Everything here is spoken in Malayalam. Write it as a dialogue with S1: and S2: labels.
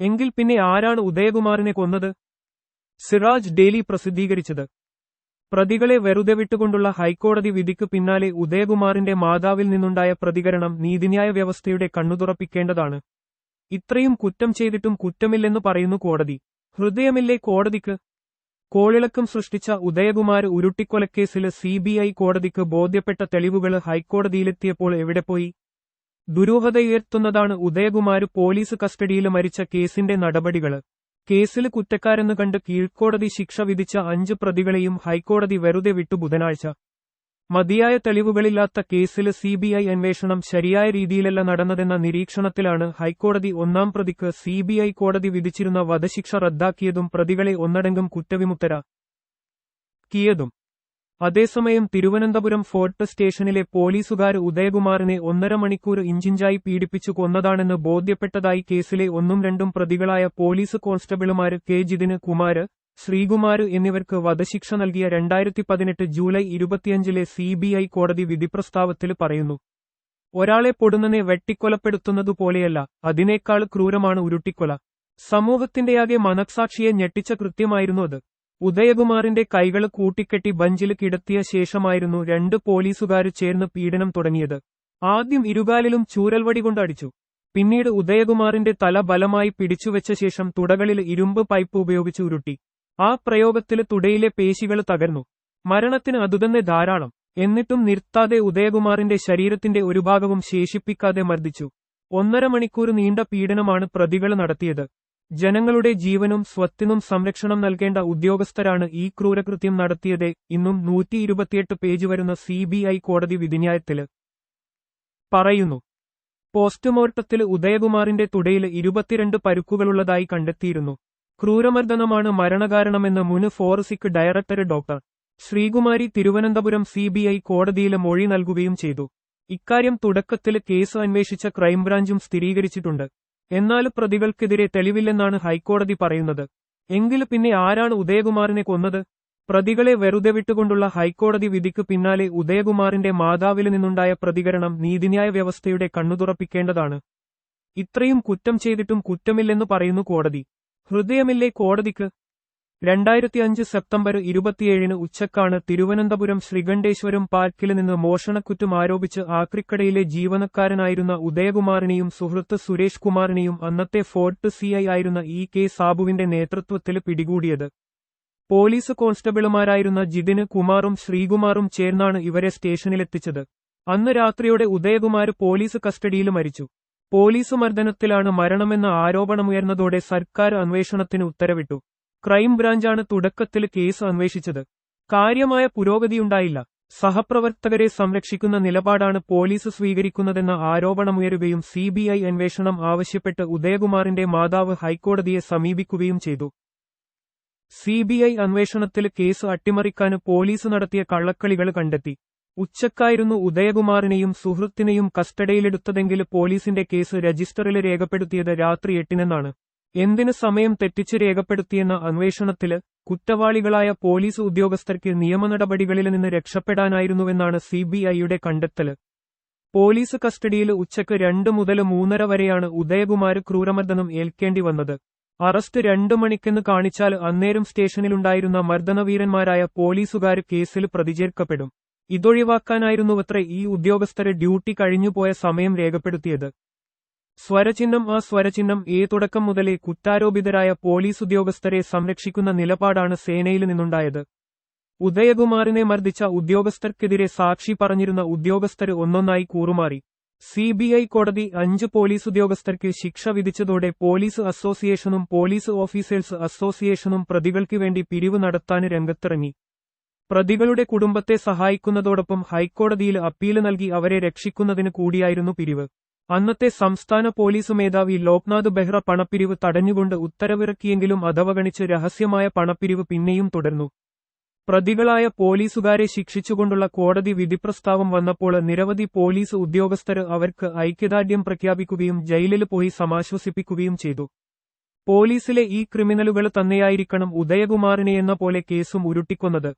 S1: എങ്കിൽ പിന്നെ ആരാണ് ഉദയകുമാറിനെ കൊന്നത്? സിറാജ് ഡെയിലി പ്രസിദ്ധീകരിച്ചത്. പ്രതികളെ വെറുതെ വിട്ടുകൊണ്ടുള്ള ഹൈക്കോടതി വിധിക്ക് പിന്നാലെ ഉദയകുമാറിന്റെ മാതാവിൽ നിന്നുണ്ടായ പ്രതികരണം നീതിന്യായ വ്യവസ്ഥയുടെ കണ്ണുതുറപ്പിക്കേണ്ടതാണ്. ഇത്രയും കുറ്റം ചെയ്തിട്ടും കുറ്റമില്ലെന്ന് പറയുന്നു കോടതി. ഹൃദയമില്ലേ കോടതിക്ക്? കോളിളക്കം സൃഷ്ടിച്ച ഉദയകുമാർ ഉരുട്ടിക്കൊലക്കേസിൽ സിബിഐ കോടതിക്ക് ബോധ്യപ്പെട്ട തെളിവുകൾ ഹൈക്കോടതിയിലെത്തിയപ്പോൾ എവിടെ പോയി? ദുരൂഹതയുയർത്തുന്നതാണ് ഉദയകുമാര് പോലീസ് കസ്റ്റഡിയിൽ മരിച്ച കേസിന്റെ നടപടികൾ. കേസിൽ കുറ്റക്കാരെന്ന് കണ്ട് കീഴ്ക്കോടതി ശിക്ഷ വിധിച്ച അഞ്ച് പ്രതികളെയും ഹൈക്കോടതി വെറുതെ വിട്ടു ബുധനാഴ്ച. മതിയായ തെളിവുകളില്ലാത്ത കേസിൽ സിബിഐ അന്വേഷണം ശരിയായ രീതിയിലല്ല നടന്നതെന്ന നിരീക്ഷണത്തിലാണ് ഹൈക്കോടതി ഒന്നാം പ്രതിക്ക് സിബിഐ കോടതി വിധിച്ചിരുന്ന വധശിക്ഷ റദ്ദാക്കിയതും പ്രതികളെ ഒന്നടങ്കം കുറ്റവിമുക്തരാക്കിയതും. അതേസമയം തിരുവനന്തപുരം ഫോർട്ട് സ്റ്റേഷനിലെ പോലീസുകാർ ഉദയകുമാറിനെ ഒന്നര മണിക്കൂർ ഇഞ്ചിഞ്ചായി പീഡിപ്പിച്ചു കൊന്നതാണെന്ന് ബോധ്യപ്പെട്ടതായി കേസിലെ ഒന്നും രണ്ടും പ്രതികളായ പോലീസ് കോൺസ്റ്റബിളുമാർ കെ ജിതിന് കുമാര് ശ്രീകുമാർ എന്നിവർക്ക് വധശിക്ഷ നൽകിയ രണ്ടായിരത്തി പതിനെട്ട് ജൂലൈ ഇരുപത്തിയഞ്ചിലെ സിബിഐ കോടതി വിധിപ്രസ്താവത്തിൽ പറയുന്നു. ഒരാളെ പൊടുന്നനെ വെട്ടിക്കൊലപ്പെടുത്തുന്നതുപോലെയല്ല അതിനേക്കാൾ ക്രൂരമാണ് ഉരുട്ടിക്കൊല. സമൂഹത്തിന്റെയാകെ മനസാക്ഷിയെ ഞെട്ടിച്ച കൃത്യമായിരുന്നു അത്. ഉദയകുമാറിന്റെ കൈകൾ കൂട്ടിക്കെട്ടി ബഞ്ചിൽ കിടത്തിയ ശേഷമായിരുന്നു രണ്ട് പോലീസുകാർ ചേർന്ന് പീഡനം തുടങ്ങിയത്. ആദ്യം ഇരുകാലിലും ചൂരൽവടി കൊണ്ട് അടിച്ചു പിന്നീട് ഉദയകുമാറിന്റെ തല ബലമായി പിടിച്ചുവെച്ച ശേഷം തുടകളിൽ ഇരുമ്പ് പൈപ്പ് ഉപയോഗിച്ച് ഉരുട്ടി. ആ പ്രയോഗത്തിൽ തുടയിലെ പേശികൾ തകർന്നു. മരണത്തിന് അതുതന്നെ ധാരാളം. എന്നിട്ടും നിർത്താതെ ഉദയകുമാറിന്റെ ശരീരത്തിന്റെ ഒരു ഭാഗവും ശേഷിപ്പിക്കാതെ മർദ്ദിച്ചു. ഒന്നര മണിക്കൂർ നീണ്ട പീഡനമാണ് പ്രതികൾ നടത്തിയത്. ജനങ്ങളുടെ ജീവനും സ്വത്തിനും സംരക്ഷണം നൽകേണ്ട ഉദ്യോഗസ്ഥരാണ് ഈ ക്രൂരകൃത്യം നടത്തിയത് ഇന്നും നൂറ്റി ഇരുപത്തിയെട്ട് പേജ് വരുന്ന സിബിഐ കോടതി വിധിന്യായത്തിൽ. പറയുന്നു. പോസ്റ്റ്മോർട്ടത്തിൽ ഉദയകുമാറിന്റെ തുടയിൽ ഇരുപത്തിരണ്ട് പരുക്കുകളുള്ളതായി കണ്ടെത്തിയിരുന്നു. ക്രൂരമർദ്ദനമാണ് മരണകാരണമെന്ന് മുന് forensic director doctor Sreekumari Thiruvananthapuram CBI കോടതിയിൽ മൊഴി നൽകുകയും ചെയ്തു. ഇക്കാര്യം തുടക്കത്തിൽ കേസ് അന്വേഷിച്ച ക്രൈംബ്രാഞ്ചും സ്ഥിരീകരിച്ചിട്ടുണ്ട്. എന്നാൽ പ്രതികൾക്കെതിരെ തെളിവില്ലെന്നാണ് ഹൈക്കോടതി പറയുന്നത്. എങ്കിൽ പിന്നെ ആരാണ് ഉദയകുമാറിനെ കൊന്നത്? പ്രതികളെ വെറുതെ വിട്ടുകൊണ്ടുള്ള ഹൈക്കോടതി വിധിക്ക് പിന്നാലെ ഉദയകുമാറിന്റെ മാതാവിൽ നിന്നുണ്ടായ പ്രതികരണം നീതിന്യായ വ്യവസ്ഥയുടെ കണ്ണുതുറപ്പിക്കേണ്ടതാണ്. ഇത്രയും കുറ്റം ചെയ്തിട്ടും കുറ്റമില്ലെന്ന് പറയുന്നു കോടതി. ഹൃദയമില്ലേ കോടതിക്ക്? രണ്ടായിരത്തി അഞ്ച് സെപ്റ്റംബർ ഇരുപത്തിയേഴിന് ഉച്ചക്കാണ് തിരുവനന്തപുരം ശ്രീകണ്ഠേശ്വരം പാർക്കിൽ നിന്ന് മോഷണക്കുറ്റം ആരോപിച്ച് ആക്രിക്കടയിലെ ജീവനക്കാരനായിരുന്ന ഉദയകുമാറിനെയും സുഹൃത്ത് സുരേഷ് കുമാറിനെയും അന്നത്തെ ഫോർട്ട് സിഐ ആയിരുന്ന ഇ കെ സാബുവിന്റെ നേതൃത്വത്തിൽ പിടികൂടിയത്. പോലീസ് കോൺസ്റ്റബിളുമാരായിരുന്ന ജിതിന് കുമാറും ശ്രീകുമാറും ചേർന്നാണ് ഇവരെ സ്റ്റേഷനിലെത്തിച്ചത്. അന്ന് രാത്രിയോടെ ഉദയകുമാർ പോലീസ് കസ്റ്റഡിയിൽ മരിച്ചു. പോലീസ് മർദ്ദനത്തിലാണ് മരണമെന്ന ആരോപണമുയർന്നതോടെ സർക്കാർ അന്വേഷണത്തിന് ഉത്തരവിട്ടു. ക്രൈംബ്രാഞ്ചാണ് തുടക്കത്തിൽ കേസ് അന്വേഷിച്ചത്. കാര്യമായ പുരോഗതിയുണ്ടായില്ല സഹപ്രവർത്തകരെ സംരക്ഷിക്കുന്ന നിലപാടാണ് പോലീസ് സ്വീകരിക്കുന്നതെന്ന ആരോപണമുയരുകയും സിബിഐ അന്വേഷണം ആവശ്യപ്പെട്ട് ഉദയകുമാറിന്റെ മാതാവ് ഹൈക്കോടതിയെ സമീപിക്കുകയും ചെയ്തു. സിബിഐ അന്വേഷണത്തിൽ കേസ് അട്ടിമറിക്കാൻ പോലീസ് നടത്തിയ കള്ളക്കളികൾ കണ്ടെത്തി. ഉച്ചക്കായിരുന്നു ഉദയകുമാറിനെയും സുഹൃത്തിനെയും കസ്റ്റഡിയിലെടുത്തതെങ്കിൽ പോലീസിന്റെ കേസ് രജിസ്റ്ററിൽ രേഖപ്പെടുത്തിയത് രാത്രി എട്ടിനെന്നാണ് എന്തിന് സമയം തെറ്റിച്ച് രേഖപ്പെടുത്തിയെന്ന അന്വേഷണത്തിൽ കുറ്റവാളികളായ പോലീസ് ഉദ്യോഗസ്ഥർക്ക് നിയമനടപടികളിൽ നിന്ന് രക്ഷപ്പെടാനായിരുന്നുവെന്നാണ് സിബിഐയുടെ കണ്ടെത്തൽ പോലീസ് കസ്റ്റഡിയിൽ ഉച്ചയ്ക്ക് രണ്ടു മുതൽ മൂന്നര വരെയാണ് ഉദയകുമാർ ക്രൂരമർദ്ദനം ഏൽക്കേണ്ടി വന്നത്. അറസ്റ്റ് രണ്ടു മണിക്കെന്ന് കാണിച്ചാൽ അന്നേരം സ്റ്റേഷനിലുണ്ടായിരുന്ന മർദ്ദനവീരന്മാരായ പോലീസുകാർ കേസിൽ പ്രതിചേർക്കപ്പെടും. ഇതൊഴിവാക്കാനായിരുന്നുവത്രേ ഈ ഉദ്യോഗസ്ഥരെ ഡ്യൂട്ടി കഴിഞ്ഞുപോയ സമയം രേഖപ്പെടുത്തിയത്. സ്വരചിഹ്നം ആ സ്വരചിഹ്നം ഏ തുടക്കം മുതലേ കുറ്റാരോപിതരായ പോലീസ് ഉദ്യോഗസ്ഥരെ സംരക്ഷിക്കുന്ന നിലപാടാണ് സേനയിൽ നിന്നുണ്ടായത്. ഉദയകുമാറിനെ മർദ്ദിച്ച ഉദ്യോഗസ്ഥർക്കെതിരെ സാക്ഷി പറഞ്ഞിരുന്ന ഉദ്യോഗസ്ഥർ ഒന്നൊന്നായി കൂറുമാറി. സിബിഐ കോടതി അഞ്ച് പോലീസ് ഉദ്യോഗസ്ഥർക്ക് ശിക്ഷ വിധിച്ചതോടെ പോലീസ് അസോസിയേഷനും പോലീസ് ഓഫീസേഴ്സ് അസോസിയേഷനും പ്രതികൾക്ക് വേണ്ടി പിരിവ് നടത്താൻ രംഗത്തിറങ്ങി. പ്രതികളുടെ കുടുംബത്തെ സഹായിക്കുന്നതോടൊപ്പം ഹൈക്കോടതിയിൽ അപ്പീൽ നൽകി അവരെ രക്ഷിക്കുന്നതിന് കൂടിയായിരുന്നു പിരിവ്. അന്നത്തെ സംസ്ഥാന പോലീസ് മേധാവി ലോക്നാഥ് ബെഹ്റ പണപ്പിരിവ് തടഞ്ഞുകൊണ്ട് ഉത്തരവിറക്കിയെങ്കിലും അതവഗണിച്ച് രഹസ്യമായ പണപ്പിരിവ് പിന്നെയും തുടർന്നു. പ്രതികളായ പോലീസുകാരെ ശിക്ഷിച്ചുകൊണ്ടുള്ള കോടതി വിധിപ്രസ്താവം വന്നപ്പോൾ നിരവധി പോലീസ് ഉദ്യോഗസ്ഥർ അവർക്ക് ഐക്യദാർഢ്യം പ്രഖ്യാപിക്കുകയും ജയിലിൽ പോയി സമാശ്വസിപ്പിക്കുകയും ചെയ്തു. പോലീസിലെ ഈ ക്രിമിനലുകൾ തന്നെയായിരിക്കണം ഉദയകുമാറിനെയെന്ന പോലെ കേസും ഉരുട്ടിക്കൊന്നത്.